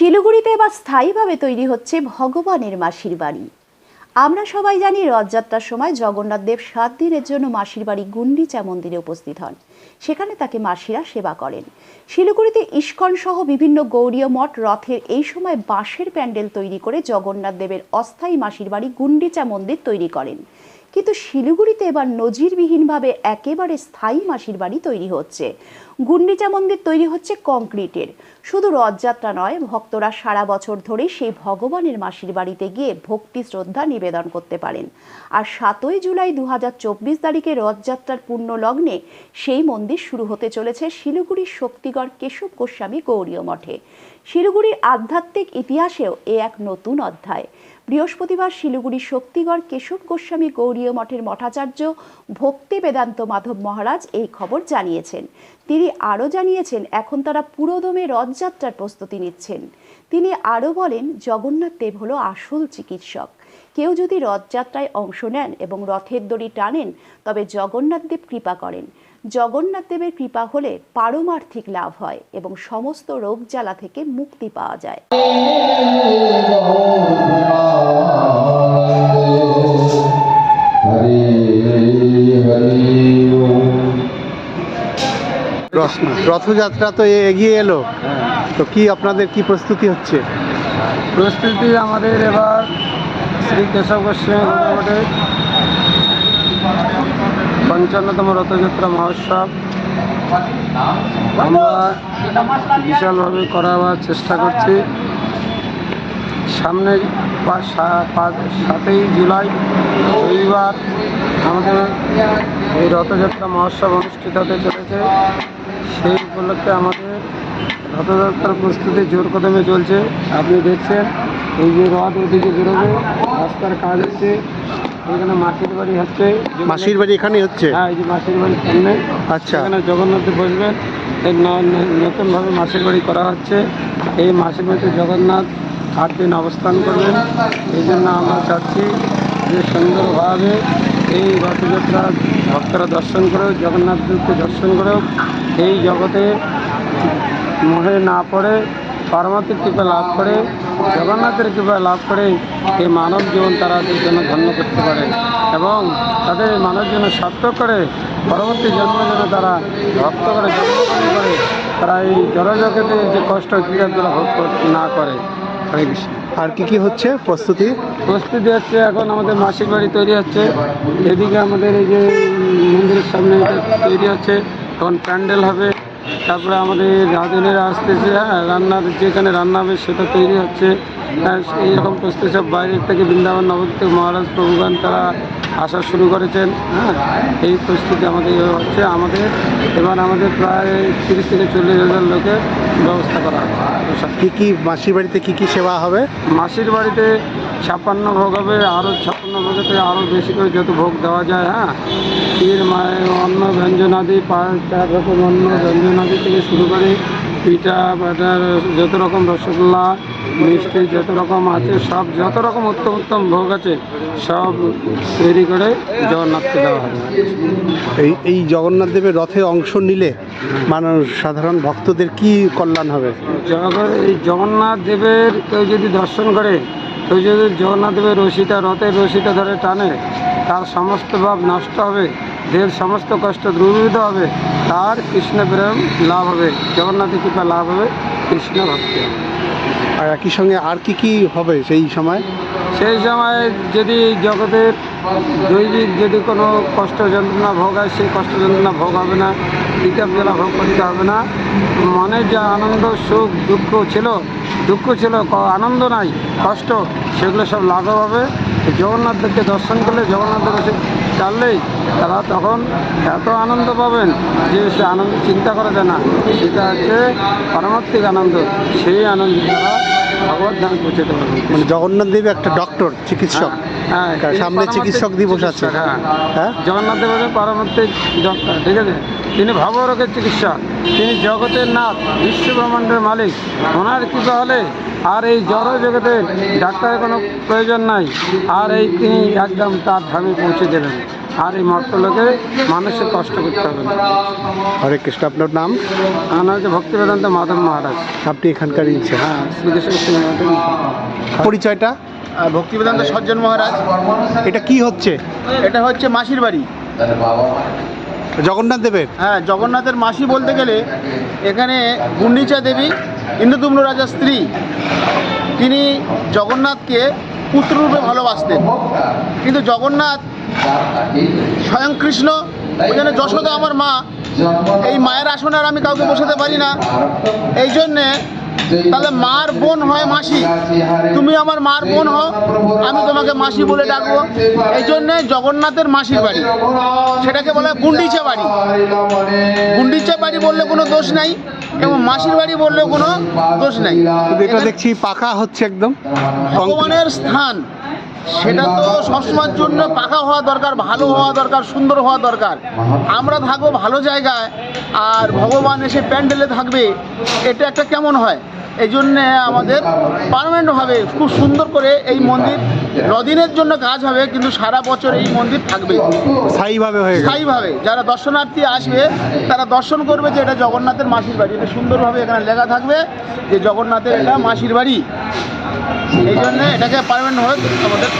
শিলিগুড়িতে এবার স্থায়ীভাবে তৈরি হচ্ছে ভগবানের মাসির বাড়ি। আমরা সবাই জানি রথযাত্রার সময় জগন্নাথ দেব সাত দিনের জন্য মাসির বাড়ি গুন্ডিচা মন্দিরে উপস্থিত হন। সেখানে তাকে মাসিরা সেবা করেন। শিলিগুড়িতে ইস্কন সহ বিভিন্ন গৌরীয় মঠ রথের এই সময় বাঁশের প্যান্ডেল তৈরি করে জগন্নাথ দেবের অস্থায়ী মাসির বাড়ি গুন্ডিচা মন্দির তৈরি করেন। কিন্তু শিলিগুড়িতে এবার নজিরবিহীনভাবে একেবারে স্থায়ী মাসির বাড়ি তৈরি হচ্ছে। গুন্ডিচা মন্দির তৈরি হচ্ছে কংক্রিটের। শুধু রথযাত্রা নয়, ভক্তরা সারা বছর ধরে সেই ভগবানের মাসির বাড়িতে গিয়ে ভক্তি, শ্রদ্ধা নিবেদন করতে পারেন। আর সাতই জুলাই দু হাজার চব্বিশ তারিখে রথযাত্রার পূর্ণ লগ্নে সেই মন্দির শুরু হতে চলেছে শিলিগুড়ির শক্তিগড় কেশব গোস্বামী গৌরীয় মঠে। শিলিগুড়ির আধ্যাত্মিক ইতিহাসেও এ এক নতুন অধ্যায়। বৃহস্পতিবার শিলিগুড়ি শক্তিগড় কেশব গোস্বামী গৌরীয় মঠের মঠাচার্য ভক্তি বেদান্ত মাধব মহারাজ এই খবর জানিয়েছেন। তিনি আরও জানিয়েছেন, এখন তারা পুরোদমে রথযাত্রার প্রস্তুতি নিচ্ছেন। তিনি আরও বলেন, জগন্নাথ দেব হলো আসল চিকিৎসক। কেউ যদি রথযাত্রায় অংশ নেন এবং রথের দড়ি টানেন, তবে জগন্নাথ দেব কৃপা করেন। জগন্নাথ দেবের কৃপা হলে পারমার্থিক লাভ হয় এবং সমস্ত রোগ জ্বালা থেকে মুক্তি পাওয়া যায়। রথযাত্রা তো এগিয়ে এলো। তো কি আপনাদের কি প্রস্তুতি হচ্ছে? প্রস্তুতি আমাদের এবার শ্রী কেশব গোস্বামী পঞ্চান্নতম রথযাত্রা মহোৎসব। আমরা বিশালভাবে করাবার চেষ্টা করছি। সামনে সাতই জুলাই, রবিবার আমাদের এই রথযাত্রা মহোৎসব অনুষ্ঠিত হতে চলেছে সেই উপলক্ষে আমাদের রথযাত্রার প্রস্তুতি জোর কদমে চলছে। আপনি দেখছেন এই যে রথ ওদিকে বেরোবে রাস্তার কাজ হচ্ছে এখানে মাটির বাড়ি হচ্ছে। মাসির বাড়ি এখানেই হচ্ছে? হ্যাঁ এই যে মাসির বাড়ির সামনে। আচ্ছা। এখানে জগন্নাথে বসবেন ন- নতুনভাবে মাসির বাড়ি করা হচ্ছে। এই মাসির বাড়িতে জগন্নাথ আট দিন অবস্থান করবেন। এই জন্য আমরা চাচ্ছি যে সুন্দরভাবে এই রথযাত্রা ভক্তরা দর্শন করেও জগন্নাথ দেবকে দর্শন করেও এই জগতে মোহে না পড়ে পারমাত্মিক কৃপা লাভ করে, জগন্নাথের কৃপা লাভ করে এই মানব জীবন তারা জন্য ধন্য করতে পারে এবং তাদের এই মানব জীবন সার্থক করে, পরবর্তী জন্ম যেন তারা ভক্ত করে, জন্মগ্রহণ করে, তারা এই জড়জগতে যে কষ্ট ক্রিয়াগুলো ভোগ না করে। আর কি কি হচ্ছে প্রস্তুতি? প্রস্তুতি হচ্ছে এখন আমাদের মাসিক বাড়ি তৈরি হচ্ছে। এদিকে আমাদের এই যে মন্দিরের সামনে তৈরি হচ্ছে। তখন প্যান্ডেল হবে। তারপরে আমাদের রাঁধুনেরা আসতেছে হ্যাঁ রান্নার যেখানে রান্না হবে সেটা তৈরি হচ্ছে। এইরকম প্রস্তুতি সব বাইরের থেকে বৃন্দাবন নবদ্বীপ থেকে মহারাজ প্রভুগান তারা আসা শুরু করেছেন হ্যাঁ। এই প্রস্তুতি আমাদের হচ্ছে আমাদের এবার আমাদের প্রায় তিরিশ থেকে চল্লিশ হাজার লোকের ব্যবস্থা করা হচ্ছে কী কি মাসির বাড়িতে কী কী সেবা হবে? মাসির বাড়িতে ছাপ্পান্ন ভোগ হবে আরও ছাপ্পান্ন ভোগেতে আরও বেশি করে যত ভোগ দেওয়া যায় হ্যাঁ। ক্ষীর মায়ের অন্ন ব্যঞ্জনাদি পাঁচ চার রকম অন্ন ব্যঞ্জনাদি থেকে শুরু করে পিঠা বাটার যত রকম রসগোল্লা মিষ্টি যত রকম আছে সব যত রকম উত্তম উত্তম ভোগ আছে সব তৈরি করে জগন্নাথকে দেওয়া হবে। এই এই জগন্নাথ দেবের রথে অংশ নিলে মানুষ সাধারণ ভক্তদের কি কল্যাণ হবে? এই জগন্নাথ দেবের কেউ যদি দর্শন করে কেউ যদি জগন্নাথ দেবের রশিটা রথের রশিটা ধরে টানে তার সমস্ত ভাব নষ্ট হবে দেহের সমস্ত কষ্ট দূরীভূত হবে তার কৃষ্ণ প্রেম লাভ হবে জগন্নাথের কৃপা লাভ হবে কৃষ্ণ ভক্তি। হবে আর একই সঙ্গে আর কি কি হবে সেই সময়? সেই সময় যদি জগতের দৈবিক যদি কোনো কষ্ট যন্ত্রণা ভোগ হয়, সেই কষ্ট যন্ত্রণা ভোগ হবে না কিতাব জ্বালা ভোগ করতে হবে না। মনে যা আনন্দ, সুখ, দুঃখ ছিল দুঃখ ছিল আনন্দ নাই, কষ্ট, সেগুলো সব লাঘব হবে। জগন্নাথ দেবকে দর্শন করলে জগন্নাথ চাললেই তারা তখন এত আনন্দ পাবেন যে সে আনন্দ চিন্তা করা যায় না। সেটা হচ্ছে পারমার্থিক আনন্দ। সেই আনন্দ তারা ভগবত ধান পৌঁছতে পারবে মানে জগন্নাথ দেব একটা ডক্টর চিকিৎসক। হ্যাঁ, সামনে পারমার্থিক চিকিৎসক দিবস আছে। হ্যাঁ। হ্যাঁ? জগন্নাথ দেবের পারমার্থিক ডক্টর ঠিক আছে? তিনি ভাবরোগের চিকিৎসক। তিনি জগতের নাথ বিশ্ব ব্রহ্মাণ্ডের মালিক। ওনার কৃপা হলে আর এই জড় জগতে ডাক্তারের কোনো প্রয়োজন নাই। আর এই তিনি একদম তার ধামে পৌঁছে দেবেন আর এই মর্তলোকে মানুষের কষ্ট করতে হবে না। হরে কৃষ্ণ আপনার নাম? আমার হচ্ছে ভক্তিবেদান্ত মাধব মহারাজ। আপনি এখানকার ইচ্ছে হ্যাঁ শ্রীকৃষ্ণ পরিচয়টা? আর ভক্তিবেদান্ত সজ্জন মহারাজ। এটা কি হচ্ছে? এটা হচ্ছে মাসির বাড়ি। জগন্নাথ দেবের? হ্যাঁ জগন্নাথের মাসি বলতে গেলে এখানে গুন্ডিচা দেবী, ইন্দ্রদুম্ন রাজার স্ত্রী, তিনি জগন্নাথকে পুত্ররূপে ভালোবাসতেন। কিন্তু জগন্নাথ স্বয়ং কৃষ্ণ ওই জন্য যশোদা আমার মা, এই মায়ের আসনে আর আমি কাউকে বসাতে পারি না। এই জন্যে তাহলে মার বোন হয় মাসি। তুমি আমার মার বোন হও আমি তোমাকে মাসি বলে ডাকবো। এই জন্যে জগন্নাথের মাসির বাড়ি। সেটাকে বলা হয় গুন্ডিচা বাড়ি। গুন্ডিচা বাড়ি বললে কোনো দোষ নাই এবং মাসির বাড়ি বললেও কোনো দোষ নাই। এটা দেখছি পাকা হচ্ছে একদম ভগবানের স্থান। সেটা তো সবসময়ের জন্য পাকা হওয়া দরকার ভালো হওয়া দরকার সুন্দর হওয়া দরকার। আমরা থাকব ভালো জায়গায় আর ভগবান এসে প্যান্ডেলে থাকবে এটা একটা কেমন হয়? এই জন্যে আমাদের পারমানেন্টভাবে খুব সুন্দর করে এই মন্দির নদিনের জন্য কাজ হবে কিন্তু সারা বছর এই মন্দির থাকবে। স্থায়ীভাবে হয়ে স্থায়ীভাবে। যারা দর্শনার্থী আসবে তারা দর্শন করবে যে এটা জগন্নাথের মাসির বাড়ি। এটা সুন্দরভাবে এখানে লেখা থাকবে যে জগন্নাথের এটা মাসির বাড়ি। এই জন্য এটাকে পারমানেন্ট পারমানেন্টভাবে আমাদের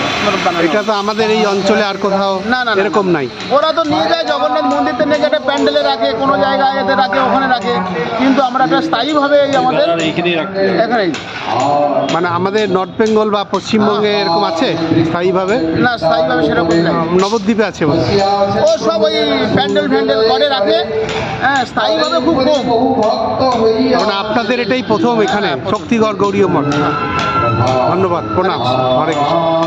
এটা তো আমাদের এই অঞ্চলে আর কোথাও না, না, না, এরকম নাই। ওরা তো নিয়ে যায় জগন্নাথ মন্দিরতে একটা প্যান্ডেলে রাখে কোনো জায়গায় এতে রাখে ওখানে রাখে কিন্তু আমরা একটা স্থায়ীভাবে এই আমাদের এখানেই মানে আমাদের নর্থ বেঙ্গল বা পশ্চিমবঙ্গে এরকম আছে স্থায়ীভাবে? না স্থায়ীভাবে সেরকম নাই। নবদ্বীপে আছে ও সব ওই প্যান্ডেল ফ্যান্ডেল করে রাখে। হ্যাঁ স্থায়ীভাবে খুব কম। মানে আপনাদের এটাই প্রথম এখানে। শক্তিগড় গৌরীয় মঠ। ধন্যবাদ প্রণাম। হরে কৃষ্ণ।